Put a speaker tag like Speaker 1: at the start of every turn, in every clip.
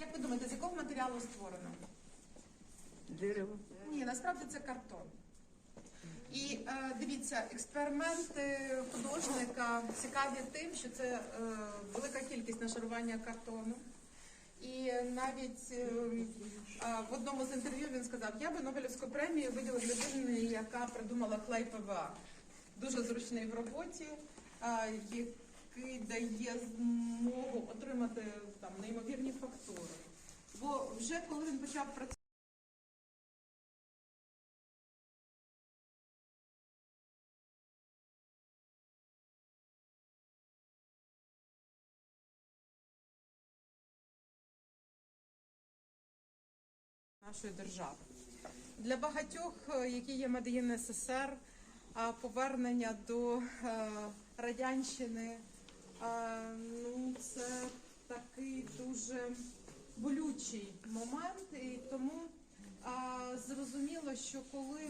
Speaker 1: Як ви думаєте, з якого матеріалу створено?
Speaker 2: Дерево.
Speaker 1: Ні, насправді це картон. І е, дивіться, експерименти художника цікаві тим, що це е, велика кількість нашарування картону. І навіть е, е, в одному з інтерв'ю він сказав, я би Нобелівську премію виділив людині, яка придумала клей ПВА. Дуже зручний в роботі, е, який дає змогу отримати там неймовірні фактури. Бо вже коли він почав працювати. нашої держави. Для багатьох, е, які є медіїн СССР, повернення до е, радянщини е, ну, це такий дуже болючий момент, і тому а, зрозуміло, що коли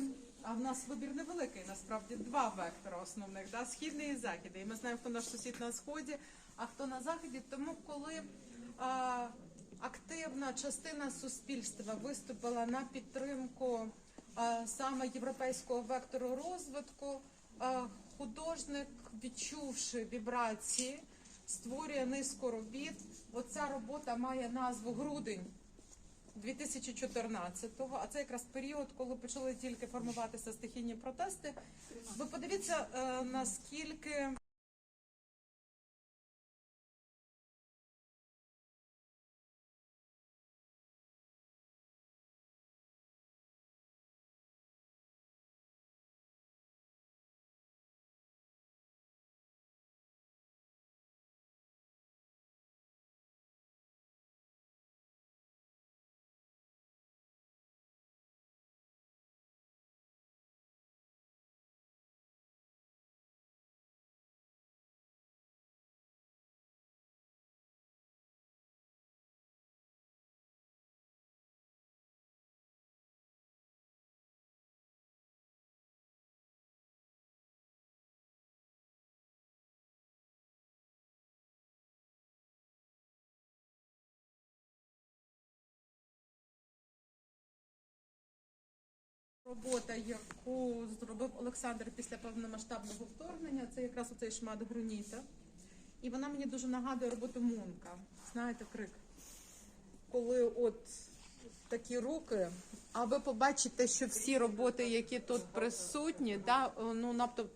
Speaker 1: а в нас вибір невеликий, насправді два вектора основних, да, східний і західний. І ми знаємо, хто наш сусід на сході, а хто на заході. Тому коли а, активна частина суспільства виступила на підтримку а, саме європейського вектору розвитку, а, художник, відчувши вібрації, створює низку робіт. Оця робота має назву Грудень 2014-го, а це якраз період, коли почали тільки формуватися стихійні протести. Ви подивіться, е, наскільки робота, яку зробив Олександр після повномасштабного вторгнення, це якраз оцей шмат груніта. І вона мені дуже нагадує роботу Мунка. Знаєте, крик. Коли от такі руки, а ви побачите, що всі роботи, які тут присутні, да, ну набто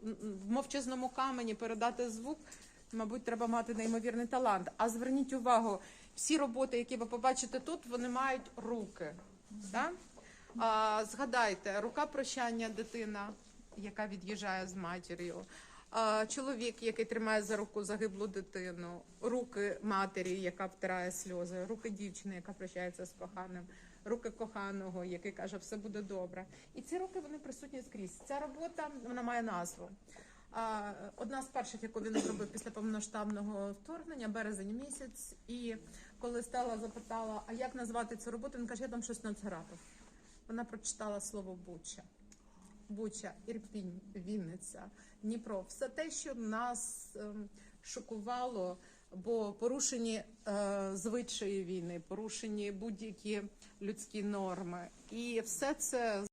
Speaker 1: в мовчазному камені передати звук, мабуть, треба мати неймовірний талант. А зверніть увагу, всі роботи, які ви побачите тут, вони мають руки. Да? А, згадайте, рука прощання дитина, яка від'їжджає з матір'ю. Чоловік, який тримає за руку загиблу дитину, руки матері, яка втирає сльози, руки дівчини, яка прощається з коханим, руки коханого, який каже, все буде добре. І ці руки вони присутні скрізь. Ця робота вона має назву. Одна з перших, яку він зробив після повноштабного вторгнення, березень місяць. І коли стала запитала, а як назвати цю роботу, він каже, я там щось нацарапив. Вона прочитала слово Буча. Буча, Ірпінь, Вінниця, Дніпро. Все те, що нас ем, шокувало, бо порушені е, звичаї війни, порушені будь-які людські норми. І все це